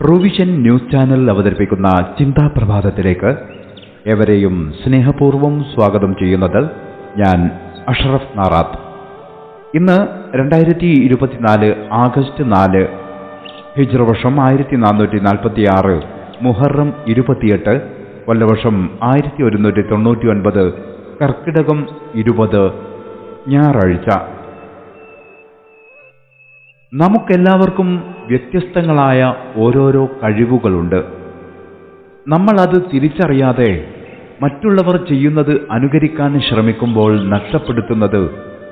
Provision news channel അവതരിപ്പിക്കുന്ന ചിന്താ പ്രഭാതത്തിലേക്ക് എവരെയും സ്നേഹപൂർവം സ്വാഗതം ചെയ്യുന്നത് ഞാൻ അഷറഫ് നാറാത്ത്. ഇന്ന് രണ്ടായിരത്തി ഇരുപത്തിനാല് ആഗസ്റ്റ് നാല് ഹിജ്ര വർഷം ആയിരത്തി നാനൂറ്റി നാൽപ്പത്തി ആറ് മുഹറം ഇരുപത്തിയെട്ട് കൊല്ലവർഷം ആയിരത്തി ഒരുന്നൂറ്റി തൊണ്ണൂറ്റി ഒൻപത് കർക്കിടകം ഇരുപത് ഞായറാഴ്ച. നമുക്കെല്ലാവർക്കും വ്യത്യസ്തങ്ങളായ ഓരോരോ കഴിവുകളുണ്ട്. നമ്മൾ അത് തിരിച്ചറിയാതെ മറ്റുള്ളവർ ചെയ്യുന്നത് അനുകരിക്കാൻ ശ്രമിക്കുമ്പോൾ നഷ്ടപ്പെടുത്തുന്നത്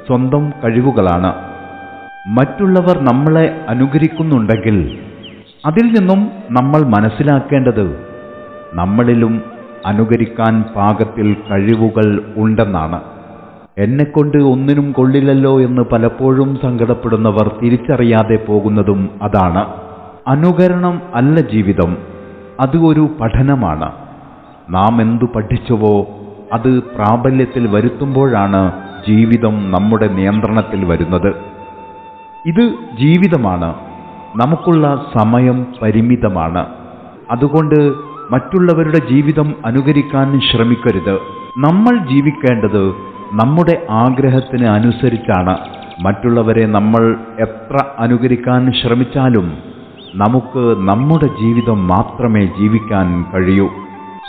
സ്വന്തം കഴിവുകളാണ്. മറ്റുള്ളവർ നമ്മളെ അനുകരിക്കുന്നുണ്ടെങ്കിൽ അതിൽ നിന്നും നമ്മൾ മനസ്സിലാക്കേണ്ടത് നമ്മളിലും അനുകരിക്കാൻ പാകത്തിൽ കഴിവുകൾ ഉണ്ടെന്നാണ്. എന്നെക്കൊണ്ട് ഒന്നിനും കൊള്ളില്ലല്ലോ എന്ന് പലപ്പോഴും സങ്കടപ്പെടുന്നവർ തിരിച്ചറിയാതെ പോകുന്നതും അതാണ്. അനുകരണം അല്ല ജീവിതം അത് ഒരു പഠനമാണ്. നാം എന്തു പഠിച്ചുവോ അത് പ്രാബല്യത്തിൽ വരുത്തുമ്പോഴാണ് ജീവിതം നമ്മുടെ നിയന്ത്രണത്തിൽ വരുന്നത്. ഇത് ജീവിതമാണ് നമുക്കുള്ള സമയം പരിമിതമാണ്. അതുകൊണ്ട് മറ്റുള്ളവരുടെ ജീവിതം അനുകരിക്കാൻ ശ്രമിക്കരുത്. നമ്മൾ ജീവിക്കേണ്ടത് നമ്മുടെ ആഗ്രഹത്തിന് അനുസരിച്ചാണ് മറ്റുള്ളവരെ നമ്മൾ എത്ര അനുകരിക്കാൻ ശ്രമിച്ചാലും നമുക്ക് നമ്മുടെ ജീവിതം മാത്രമേ ജീവിക്കാൻ കഴിയൂ.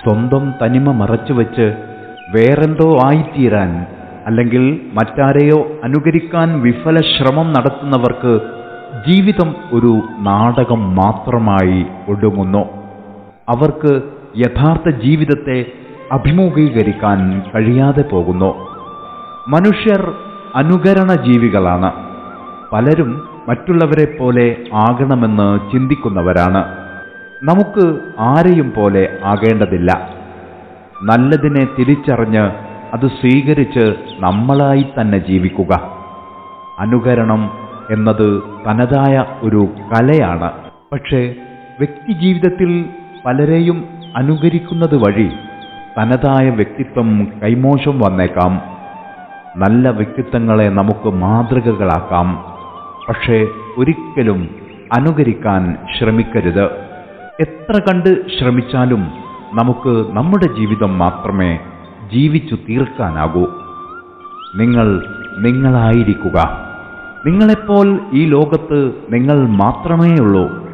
സ്വന്തം തനിമ മറച്ചുവെച്ച് വേറെന്തോ ആയിത്തീരാൻ അല്ലെങ്കിൽ മറ്റാരെയോ അനുകരിക്കാൻ വിഫല ശ്രമം നടത്തുന്നവർക്ക് ജീവിതം ഒരു നാടകം മാത്രമായി ഒടുങ്ങുന്നു. അവർക്ക് യഥാർത്ഥ ജീവിതത്തെ അഭിമുഖീകരിക്കാൻ കഴിയാതെ പോകുന്നു. മനുഷ്യർ അനുകരണ ജീവികളാണ്. പലരും മറ്റുള്ളവരെ പോലെ ആകണമെന്ന് ചിന്തിക്കുന്നവരാണ്. നമുക്ക് ആരെയും പോലെ ആകേണ്ടതില്ല. നല്ലതിനെ തിരിച്ചറിഞ്ഞ് അത് സ്വീകരിച്ച് നമ്മളായി തന്നെ ജീവിക്കുക. അനുകരണം എന്നത് തനതായ ഒരു കലയാണ്. പക്ഷേ വ്യക്തി ജീവിതത്തിൽ പലരെയും അനുകരിക്കുന്നത് വഴി തനതായ വ്യക്തിത്വം കൈമോശം വന്നേക്കാം. നല്ല വ്യക്തിത്വങ്ങളെ നമുക്ക് മാതൃകകളാക്കാം. പക്ഷേ ഒരിക്കലും അനുകരിക്കാൻ ശ്രമിക്കരുത്. എത്ര കണ്ട് ശ്രമിച്ചാലും നമുക്ക് നമ്മുടെ ജീവിതം മാത്രമേ ജീവിച്ചു തീർക്കാനാകൂ. നിങ്ങൾ നിങ്ങളായിരിക്കുക. നിങ്ങളെപ്പോൾ ഈ ലോകത്ത് നിങ്ങൾ മാത്രമേ ഉള്ളൂ.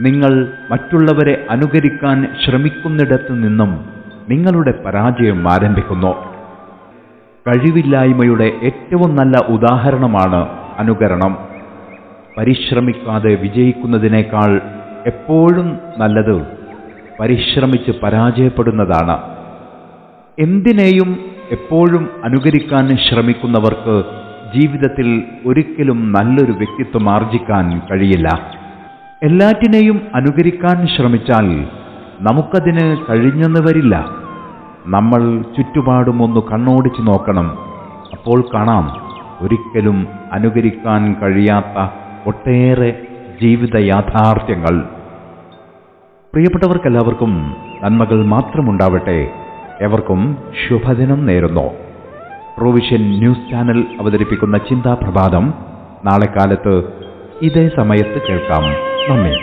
നിങ്ങൾ മറ്റുള്ളവരെ അനുകരിക്കാൻ ശ്രമിക്കുന്നിടത്തു നിന്നും നിങ്ങളുടെ പരാജയം ആരംഭിക്കുന്നു. കഴിവില്ലായ്മയുടെ ഏറ്റവും നല്ല ഉദാഹരണമാണ് അനുകരണം. പരിശ്രമിക്കാതെ വിജയിക്കുന്നതിനേക്കാൾ എപ്പോഴും നല്ലത് പരിശ്രമിച്ച് പരാജയപ്പെടുന്നതാണ്. എന്തിനേയും എപ്പോഴും അനുകരിക്കാൻ ശ്രമിക്കുന്നവർക്ക് ജീവിതത്തിൽ ഒരിക്കലും നല്ലൊരു വ്യക്തിത്വം ആർജിക്കാൻ കഴിയില്ല. എല്ലാറ്റിനെയും അനുകരിക്കാൻ ശ്രമിച്ചാൽ നമുക്കതിന് കഴിഞ്ഞെന്ന് വരില്ല. നമ്മൾ ചുറ്റുപാടും ഒന്ന് കണ്ണോടിച്ചു നോക്കണം. അപ്പോൾ കാണാം ഒരിക്കലും അനുകരിക്കാൻ കഴിയാത്ത ഒട്ടേറെ ജീവിത യാഥാർത്ഥ്യങ്ങൾ. പ്രിയപ്പെട്ടവർക്കെല്ലാവർക്കും നന്മകൾ മാത്രമുണ്ടാവട്ടെ. എവർക്കും ശുഭദിനം നേരുന്നു. പ്രൊവിഷൻ ന്യൂസ് ചാനൽ അവതരിപ്പിക്കുന്ന ചിന്താ പ്രഭാതം നാളെ കാലത്ത് ഇതേ സമയത്ത് കേൾക്കാം. നന്ദി.